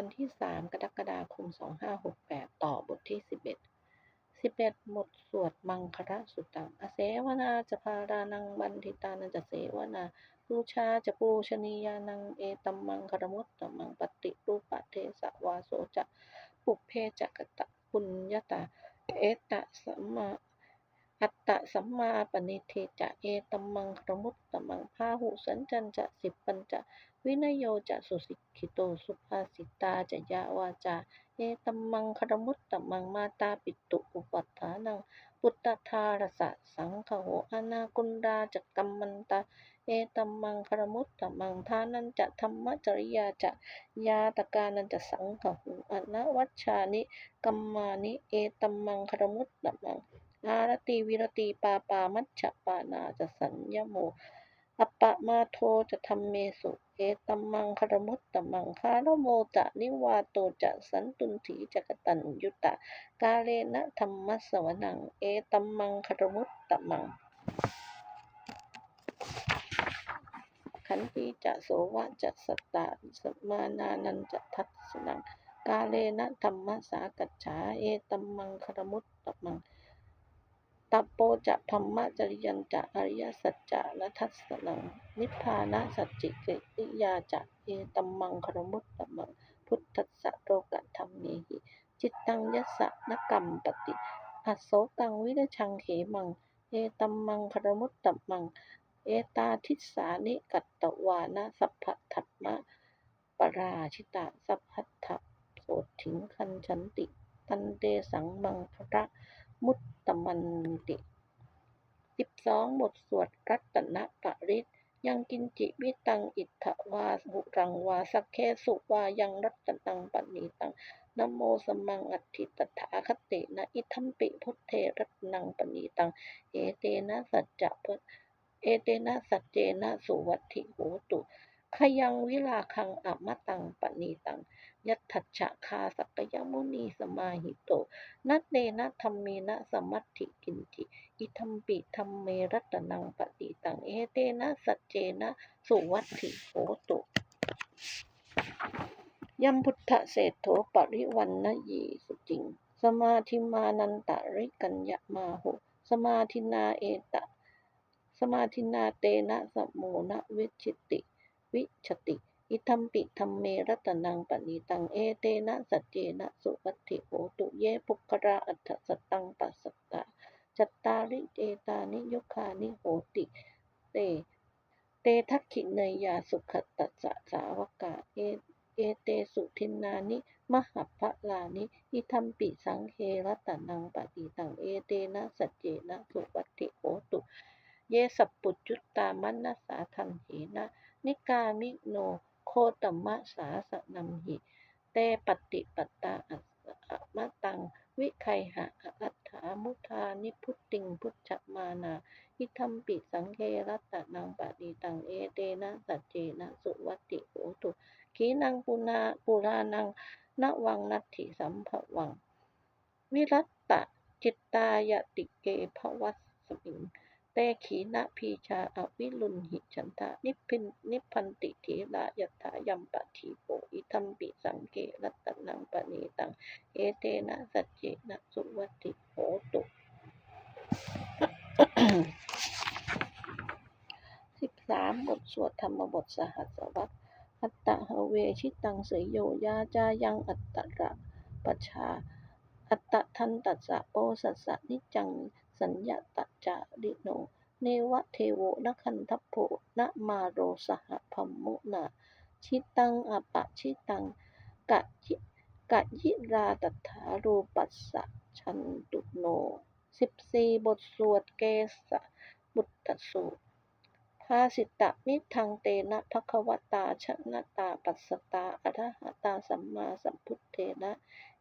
วันที่ 3 กรกฎาคม 2568 ต่อบทที่ 11 11บทสวดมังคละสุตตังอเสวนาจะพารานังบันทิตานันจะเสวนาปูชาจะปูชนียานังเอตัมมังคารมุตตมังปฏิรูปะเทสะวาโสจะปุเพจักตะปุญญาตา เอตะสัมมา อัตตะสัมมาปณิเทจะเอตัมมังครมุตตมังพาหุสันจันจะสิบปัญจะวินโยจะสุสิกขิโตสุภาสิตาจะยะวาจาเอตัมมังครมุตตมังมาตาปิตุอุปัฏฐานังปุตตทารสะสังขโหอนากุณดาจักกัมมันตาเอตัมมังครมุตตมังทานันจะธรรมจริยาจะยาตกานันจะสังขโหอนวัชชานิกัมมานิเอตัมมังครมุตตมัง อารติวิรติปาปามัชฌปานาจะสัญญโมอัปปะมาโทจะธรรมเมสุเอตัมมังคารมุตตัมังคารโมจะนิวาโตจะสันตุนถีจะกตัญยุตะ กาเลนะธรรมสวนัง เอตัมมังคารมุตตัมัง ขันติจะโสวะจะสตตาสมานานันจะทัศสนัง กาเลนะธรรมสากัจฉาเอตัมมังคารมุตตัมัง ตัปโปจะธรรมจริยันจะอริยสัจจะนะทัศนัง นิพพานะสัจจิกิริยาจะเอตัมมังครมุตตมัง พุทธัสสะโลกธรรมเมหิ จิตตังยัสสะนกรรมปติอัสโสตังวิรชังเหมัง เอตัมมังครมุตตมัง เอตาทิสานิกัตตวานะสัพพทัตมะปราชิตาสัพพัทธโสถิงคันฉันติ ตันเตสังมังคระ มุตตมันติสิบสองบทสวดรัตนปริตยังกินจิวิตังอิทธวาบุรังวาสักเคสุวายังรัตนังปณิตังนโมสมังอัติตถาคตินะอิทัมปิพุทเทรัตนังปณิตัง เอเตนะสัจจะเอเตนะสัจเจนะสุวัตถิโหตุ ขยังวิลาคังอมตังปณีตัง ยัตถัจฉะคาสักยมุนีสมาหิโต นัตเนนะธรรมเมนะสมัตถิกินจิอิทัมปิธรรมเมรัตนังปฏิตัง เอเตนะสัจเจนะสุวัตถิโหตุยัมพุทธเศรษโถปริวันนยีสุจิง สมาธิมานันตริกัญญามาโหสมาธินาเอตะ สมาธินาเตนะสมโมนะวิชิติ วิชติ อิทัมปิธรรมเมรัตนังปณิตัง เอเตนะสัจเจนะสุวัติโหตุเยปุคราอัฏฐสตังปัสสตาจัตตาริเอตานิยุคานิโหติ เต เตทักขิเนยยาสุขตัสสะสาวกาเอเอเตสุทินนานิ มหัพพลานิอิทัมปิสังเครัตนังปฏิตัง เอเตนะสัจเจนะสุวัติโหตุ เยสัปปุจจุตตามันนะสาทันเหนะ นิกามิโน โคตมะสาสนัมหิ เตปฏิปตาอัสสะมะตัง วิไคหะอัฏฐามุทานิพุตติงพุทธมานาอิทัมปิสังเครัตนังปฏิตังเอเตนะสัจเจนะสุวัติโหตุขีนังปุนาปุรานังนวังนัตถิสัมภวัง วิรัตตะจิตตายติเกภวัสสมิง ตขีนะพีชาอวิลุนหิฉันทะนิพินนิพันติเทระยถายัมปะทีโปอิทัมปิสังเกรัตนังปณีตังเอเตนะสัจเจนะสุวัติโหตุสิบสามบทสวดธรรมบทสหัสวรรษอัตตะหเวชิตังเสยโยยาจายังอัตตะระปชชาอัตตะทันตัสสะโปสัสสะนิจัง สัญญาตจาริโน เนวะเทโวนะคันทัพโพนะมาโรสหพัมมุนาชิตังอปะชิตังกะยิกะยิราตัถารูปัสสะชันตุโนสิบสี่บทสวดเกสะบุตตสูตร ภาสิตะมิทังเตนะภควตาชนะตาปัสสตาอรหตาสัมมาสัมพุทเทนะ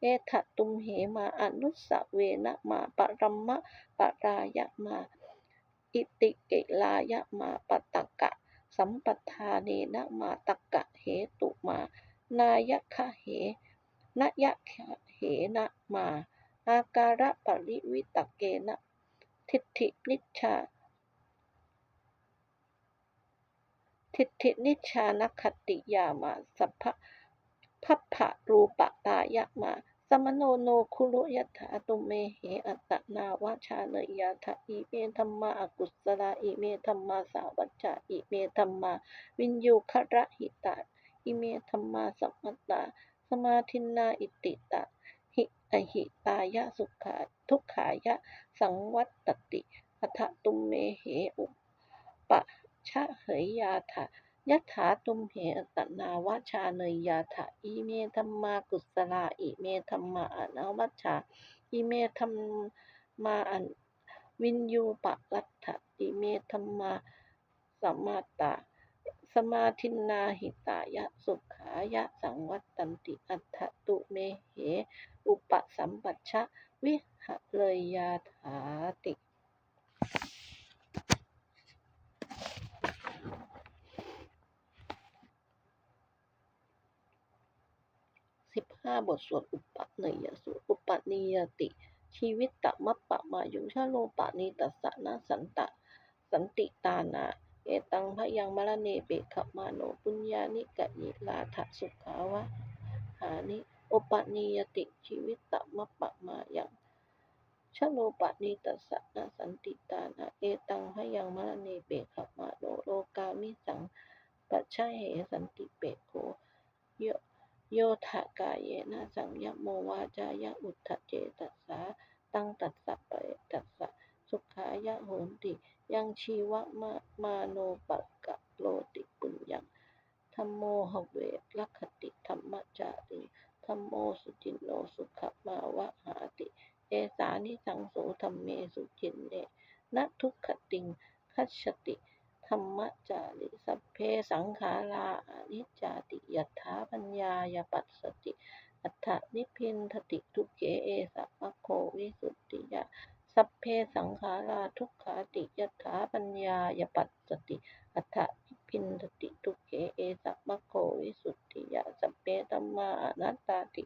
เอถะตุมเหมาอนุสสะเวนะมาปรัมมะปรายะมา อิติเกลายะมาปตะกะ สัมปทาเนนะมาตะกะเหตุมา นายะคะเหนยะคะเหนะมา อาการะปริวิตเกนะ ทิฏฐินิชชา ทิฏฐินิชานคติยามาสัพพะพัพพะรูปะตายะมาสมโนโนคุรุยถาตุเมเหอัตนาวาชาเนยาทะอิเมธรรมาอากุศลาอิเมธรรมาสาวัจจะอิเมธรรมาวินยูคระหิตาอิเมธรรมาสัมมตตาสมาธินาอิติตาหิอหิตายะสุขาทุกขายะสังวัตติอัฏตุเมเหอุปะ ชะเหยยาถะยัตถาตุมเหตตนาวชาเนยยาถะอิเมธรรมากุศลาอิเมธรรมาอนาวัชาอิเมธรรมาอันวินยูปะรัตถะอิเมธรรมาสัมมาตาสมาธินนาหิตายะสุขายะสังวัตตันติอัฏฐตุเมเห อุปสัมปัชชะวิหะเลยยาถาติ สิบห้าบทสวดอุปเนยสูตรอุปนิยติ ชีวิตตมัปปะมายุชาโลปะนิตัสสะนะสันตะ สันติตานาเอตังพยังมรเนเปขมาโนปุญญานิกะยิลาถสุขาวะหานิอุปนิยติชีวิตตมัปปะมายังชโลปะนิตัสสะนะสันติตานาเอตังพยังมรเนเปขมาโนโลกามิสังปัจฉเหสันติเปโคโย โยทะกายเยนะสังยโมวาจายะอุทธเจตัสสาตั้งตัสสะปเตัสสะสุขายะโหนติ ยังชีวะมามาโนปักกะโลติปุญญังธรรมโมหเวลัคขติธรรมจาริธรรมโมสุจินโนสุขมาวะหาติ เอสานิสังโสธรรมเมสุจินเนนะทุกขติงคัจฉติ ธรรมจาริสัพเพสังขาราอนิจจติยัตถาปัญญายปัสสติ อัฏฐนิพินทติทุกเกเอสะมะโควิสุทธิยะสัพเพสังขาราทุกขาติยัตถาปัญญายปัสสติ อัฏฐนิพินทติทุกเกเอสะมะโควิสุทธิยะสัพเพธัมมาอนัตตาติ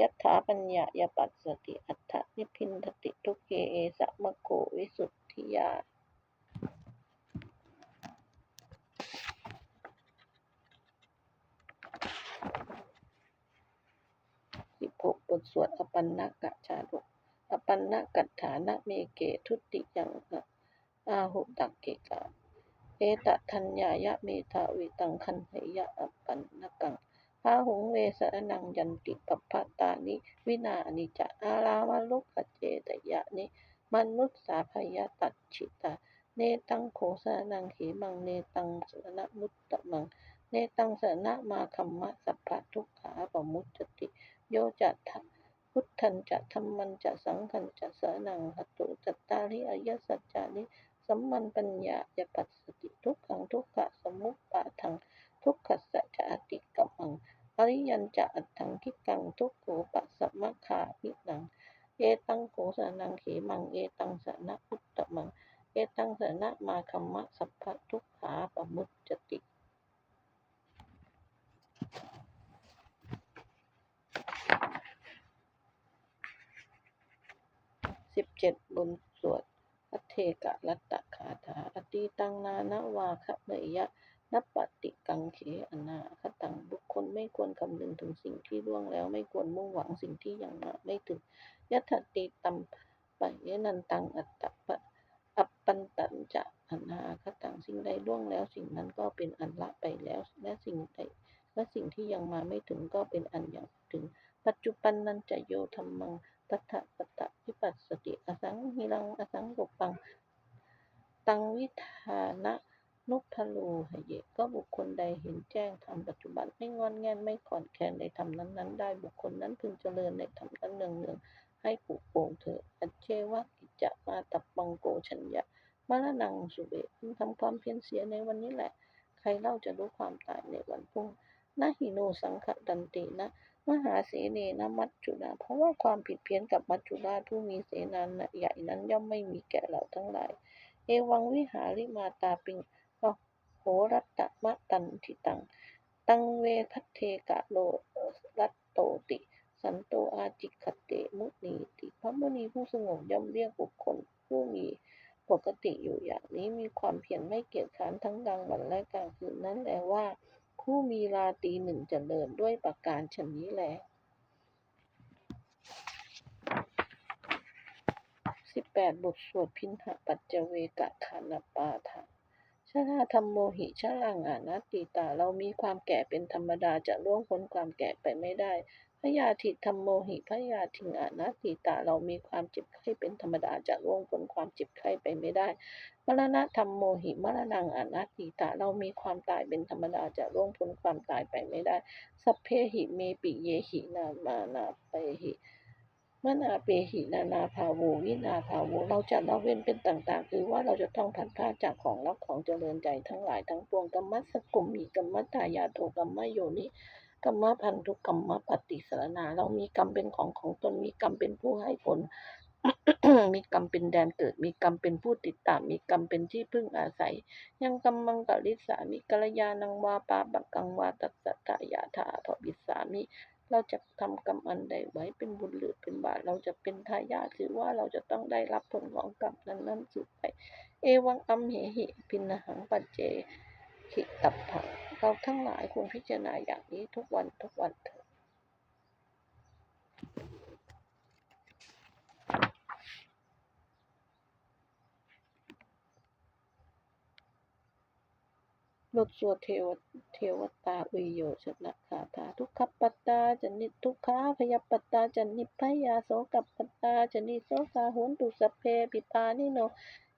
ยัตถาปัญญายปัสสติ อัฏฐนิพินทติทุกเกเอสะมะโควิสุทธิยา สิบหกบทสวดอปันนกะชาดกอปันนกัฏฐานะเมเกทุติยังอะอาหุตักเกกาเอตทัญญายะเมทาวิตังคันหยะอปันนกังพาหุงเวสรนังยันติปปปตานิวินานิจะอารามลุกขเจตยะนิมนุสสาพยตัดฉิตา เนตังโขสนังเหมังเนตังสรณมุตตะมัง ตังสรณมาคัมมะสัพพะทุกขาปมุจติ โยจัตถะพุทธันจะธรรมันจะสังขันจะสานังหตุจัตตาริอริยสัจจานิสัมมันปัญญายปัสสติทุกขังทุกขะสมุปปาทัง ทุกขสัจจะอติกัมังอริยันจะอัตถังคิกังทุกโขปัสสมะขามินังเอตังโขสานังเขมังเอตังสนะพุตตมังเอตังสนะมาคัมมะสัพพะทุกขาปมุจจติ สิบเจ็ดบนสวดอัตเทกะรัตตะคาถาอตีตังนานาวาคะเนยะนับปฏิกังเขอนาคตังบุคคลไม่ควรคำนึงถึงสิ่งที่ล่วงแล้ว ไม่ควรมุ่งหวังสิ่งที่ยังมาไม่ถึงยัตติตัมปะเยนันตังอัตตะปะอัปปันตัญจะอนาคตังสิ่งใดล่วงแล้ว สิ่งนั้นก็เป็นอันละไปแล้ว และสิ่งใดและสิ่งที่ยังมาไม่ถึงก็เป็นอันยังถึง ปัจจุบันนันจะโยธรรมังตัทธะปัตตะวิปัสสติอสังหิรังอสังกปัง ตังวิธานะนุพโลหเย ก็บุคคลใดเห็นแจ้งธรรมปัจจุบันไม่งอนแงนไม่ขอนแคนในธรรมนั้นๆ ได้บุคคลนั้นพึงเจริญในธรรมนั้นเนืองๆให้ปลูกโป่งเถิดอัจเจวะกิจจะมาตับปังโกชัญญะมรณังสุเบพึงทำความเพียรเสียในวันนี้แหละ ใครเล่าจะรู้ความตายในวันพรุ่งนาหิโนสังขดันตินะ มหาเสเนนะมัจจุราเพราะว่าความผิดเพี้ยนกับมัจจุราชผู้มีเสนานใหญ่นั้นย่อมไม่มีแก่เราทั้งหลาย เอวังวิหาริมาตาปิงพโหรัตมะตันทิตัง ตังเวทัตเทกะโลรัตโตติ สันโตอาจิคเตมุนีติพระมณีผู้สงบย่อมเรียกบุคคลผู้มีปกติอยู่อย่างนี้มีความเพียรไม่เกียจคร้านทั้งกลางวันและกลางคืนนั้นแหละว่า ผู้มีราตีหนึ่งจะเดินด้วยประการชนนี้แหละ แปดบทสวดพินหปัจเจเวกะขานปาทะชาธรรมโมหิชาลังอานาติตา เรามีความแก่เป็นธรรมดาจะล่วงพ้นความแก่ไปไม่ได้พยาธิธรรมโมหิพยาธิงอานาติตา เรามีความเจ็บไข้เป็นธรรมดาจะล่วงพ้นความเจ็บไข้ไปไม่ได้ มรณะธรรมโมหิมรณังอานาติตา เรามีความตายเป็นธรรมดาจะล่วงพ้นความตายไปไม่ได้ สัพเพหิเมปิเยหินามานาเปหิ มนาเปหินานาภาโววินาภาโวเราจะละเว้นเป็นต่าง ๆ คือว่าเราจะต้องผัดผ้าจากของรักของเจริญใจทั้งหลายทั้งปวงกรรมสกุมมีกรรมตายาโทกรรมโยนิกรรมพันธุกรรมปฏิสรณาเรามีกรรมเป็นของของตนมีกรรมเป็นผู้ให้ผล มีกรรมเป็นแดนเกิด มีกรรมเป็นผู้ติดตาม มีกรรมเป็นที่พึ่งอาศัย ยังกรรมังกลิสามิกัลยาณังวาปาปักกังวาตัสสะทายาธาภวิสามิ เราจะทำกรรมอันใดไว้เป็นบุญหรือเป็นบาปเราจะเป็นทายาทคือว่าเราจะต้องได้รับผลของกรรมนั้นๆสืบไป เอวังอัมเหหิ พินหังปัจเจหิตับถังเราทั้งหลายควรพิจารณาอย่างนี้ทุกวันทุกวันเถิด บทสวดเทวเทวตาอุยโยชนะคาถาทุกขปัตตาจนิทุกขาพยาปัตตาจนิพยาโสกัปปัตตาจนิโสกาหุนตุสเพปิปานิโน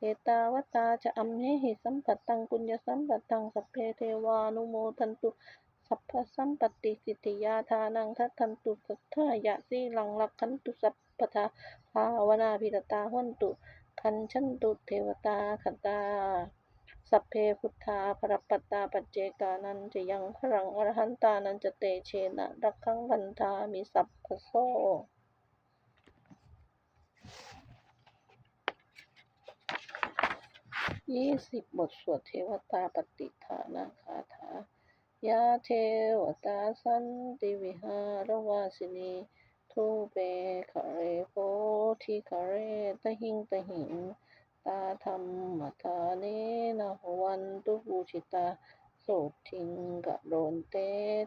เอตาวตาจะอัมเหหิสัมปัตตังปุญญสัมปัตตังสัพเพเทวานุโมทันตุสัพพสัมปติสิทธิยาทานังทัตทันตุสัทธายะสีลังลักขันตุสัพพทาภาวนาพิตตาหุนตุคันชันตุเทวตาคตา สัพเพพุทธาภรปัตตาปัจเจกานันจะยังพรังอรหันตานันจะเตเชนะรักขังพันธามิสัพพโซยี่สิบบทสวดเทวตาปฏิฐานาคาถายาเทวตาสันติวิหารวาสินีทูเปคาเรโพธิคาเรตหิงตหิง ตาธรรมทาเนนะวันตุปูชิตาโสทิงกะโดนเต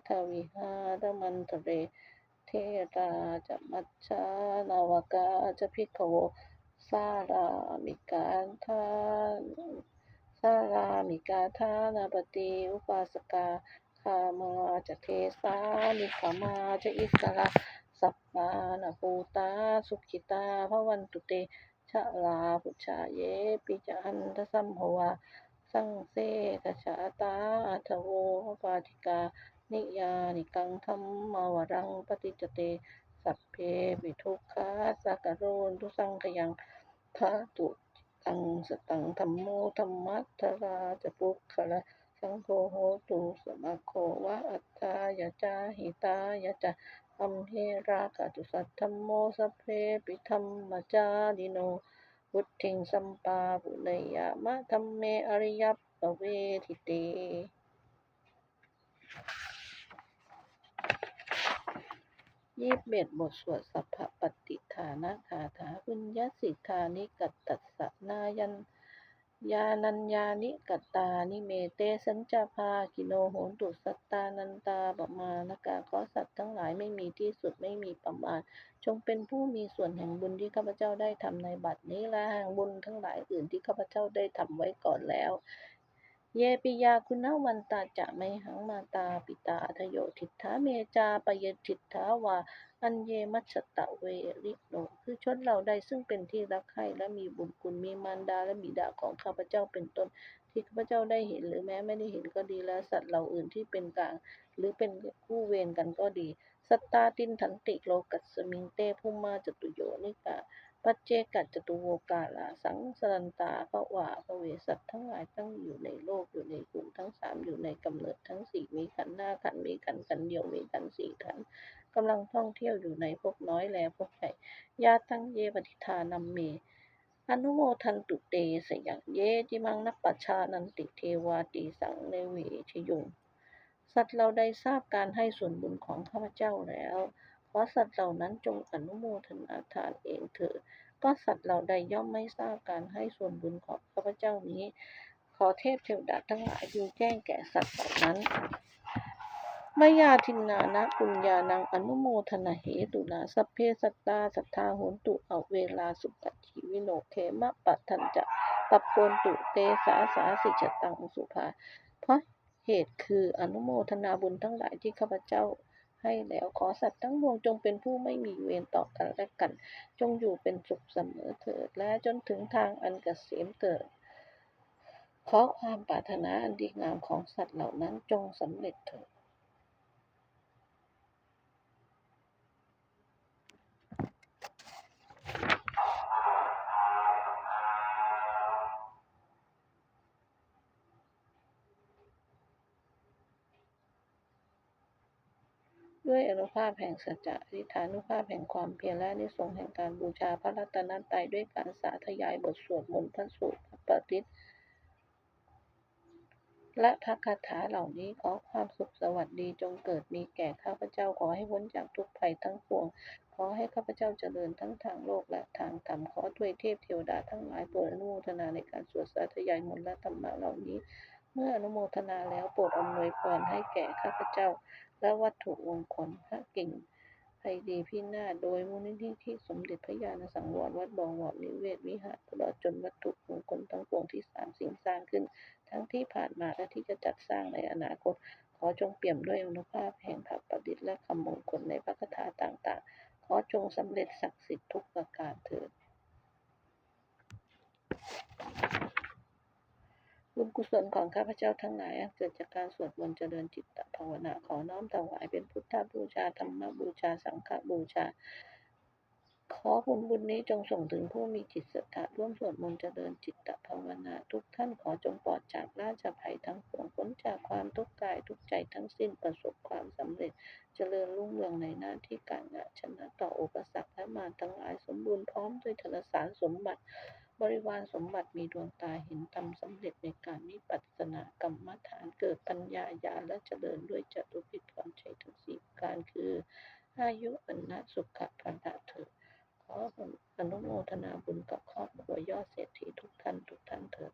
ทวิหารมันทะเร เทราจะมัชชานาวกาจะพิกโวสารามิกาทานสารามิกาทานาปฏิอุปาสกาคามาจะเทสามิขามาจะอิสระสัพพานาภูตา สุขิตาพระวันตุเต ชะลาพุชาเย ปิจันทสัมภวาสังเสกชาตาอัทโวปาติกา นิยานิกังธรรมาวรังปฏิจเต สัพเพวิทุกขาสักโรนทุสังขยังทาตุตังสตังธรรมโมธรรมัทธราจะปุคละสังโฆโหตุสมาโควะอัตตายะจาหิตายะจะ อัมเหรากาตุสัทธรรมโมสเพปิธรรมจาริโนวุทิงสัมปาปุเนยามะธรรมเมอริยปเวทิเตยี่สิบเอ็ดบทสวดสัพพะปฏิฐานะคาถาปุญญสิทธานิกัตตัสสนายัน ยานัญญานิกัตตา นิเมเตสัญจาภากิโนโหนตุสัตตานันตาปมานกาขอสัตว์ทั้งหลายไม่มีที่สุดไม่มีประมาณ จงเป็นผู้มีส่วนแห่งบุญที่ข้าพเจ้าได้ทำในบัดนี้และแห่งบุญทั้งหลายอื่นที่ข้าพเจ้าได้ทำไว้ก่อนแล้ว เยปิยาคุณวันตาจะไมหังมาตาปิตาอัทโยทิฏฐาเมจาปเยทิฏฐาวาอันเยมัชตะเวริโนคือชนเราใดซึ่งเป็นที่รักใคร่และมีบุญคุณมีมารดาและบิดาของข้าพเจ้าเป็นต้น ที่ข้าพเจ้าได้เห็นหรือแม้ไม่ได้เห็นก็ดีและสัตว์เหล่าอื่นที่เป็นกลาง หรือเป็นคู่เวรกันก็ดี สัตตาตินทันติโลกัสมิงเตภุมมาจตุโยนิกา ปัจเจกัจจตุโวกาลาสังสรันตาภวาภเวสัตว์ทั้งหลายตั้งอยู่ในโลกอยู่ในกลุ่มทั้งสามอยู่ในกำเนิดทั้งสี่มีขันธ์หน้าขันธ์มีขันธ์ขันเดียวมีขันธ์สี่ขันธ์กำลังท่องเที่ยวอยู่ในภพน้อยแลภพใหญ่ยาตั้งเยปฏิทานัมเมอนุโมทันตุเตสยังเยจิมังนัปปชชานันติเทวาตีสังเนเวชยุงสัตว์เราได้ทราบการให้ส่วนบุญของข้าพเจ้าแล้ว ขอสัตว์เหล่านั้นจงอนุโมทนาทานเองเถิดก็สัตว์เหล่าใดย่อมไม่ทราบการให้ส่วนบุญของข้าพเจ้านี้ ขอเทพเทวดาทั้งหลายดูแจ้งแก่สัตว์เหล่านั้นมยาทินนานะปุญญานังอนุโมทนาเหตุนาสัพเพสัตตาสัทธาโหนตุเอาเวลาสุขชีวิโนเขมะปัทันจะปัปปนตุเตสาสาสิจตังสุภา เพราะเหตุคืออนุโมทนาบุญทั้งหลายที่ข้าพเจ้า ให้แล้ว ขอสัตว์ทั้งปวงจงเป็นผู้ไม่มีเวรต่อกันและกัน จงอยู่เป็นสุขเสมอเถิด และจนถึงทางอันเกษมเถิด ขอความปรารถนาอันดีงามของสัตว์เหล่านั้นจงสำเร็จเถิด ด้วยอนุภาพแห่งสัจจะอธิฐานุภาพแห่งความเพียรและนิสงแห่งการบูชาพระรัตนตรัยด้วยการสาธยายบทสวดมนต์พระสูตรพระปริตรและพระคาถาเหล่านี้ขอความสุขสวัสดีจงเกิดมีแก่ข้าพเจ้าขอให้พ้นจากทุกภัยทั้งปวง ขอให้ข้าพเจ้าเจริญทั้งทางโลกและทางธรรมขอทวยเทพเทวดาทั้งหลายโปรดอนุโมทนาในการสวดสาธยายมนต์และธรรมะเหล่านี้ เมื่ออนุโมทนาแล้วโปรดอำนวยพรให้แก่ข้าพเจ้า และวัตถุมงคลพระกิ่งไพดีพินาศโดยมูลนิธิที่สมเด็จพระญาณสังวรวัดบองวอดนิเวศวิหารตลอดจนวัตถุมงคลทั้งปวงที่สางสิ่งสร้างขึ้น ทั้งที่ผ่านมาและที่จะจัดสร้างในอนาคต ขอจงเปี่ยมด้วยอนุภาพแห่งพระประดิษฐ์และคำมงคลในพระคาถาต่างๆ ขอจงสำเร็จศักดิ์สิทธิ์ทุกประการเถิด บุญกุศลของข้าพเจ้าทั้งหลายเกิดจากการสวดมนต์เจริญจิตตภาวนาขอน้อมถวายเป็นพุทธบูชาธรรมบูชาสังฆบูชา ขอผลบุญนี้จงส่งถึงผู้มีจิตศรัทธาร่วมสวดมนต์เจริญจิตตภาวนา ทุกท่านขอจงปลอดจากราชภัยทั้งปวงพ้นจากความทุกข์กายทุกใจทั้งสิ้นประสบความสำเร็จ เจริญรุ่งเรืองในหน้าที่การงานชนะต่ออุปสรรคและมารทั้งหลายสมบูรณ์พร้อมด้วยธนสารสมบัติ บริวารสมบัติมีดวงตาเห็นธรรมสำเร็จในการวิปัสสนากรรมฐานเกิดปัญญาญาและเจริญด้วยจตุปิฎพรชัยทั้งสี่การคืออายุวันนะสุขะพละเถิด ขออนุโมทนาบุญกับครอบครัวยอดเศรษฐีทุกท่านทุกท่านเถิด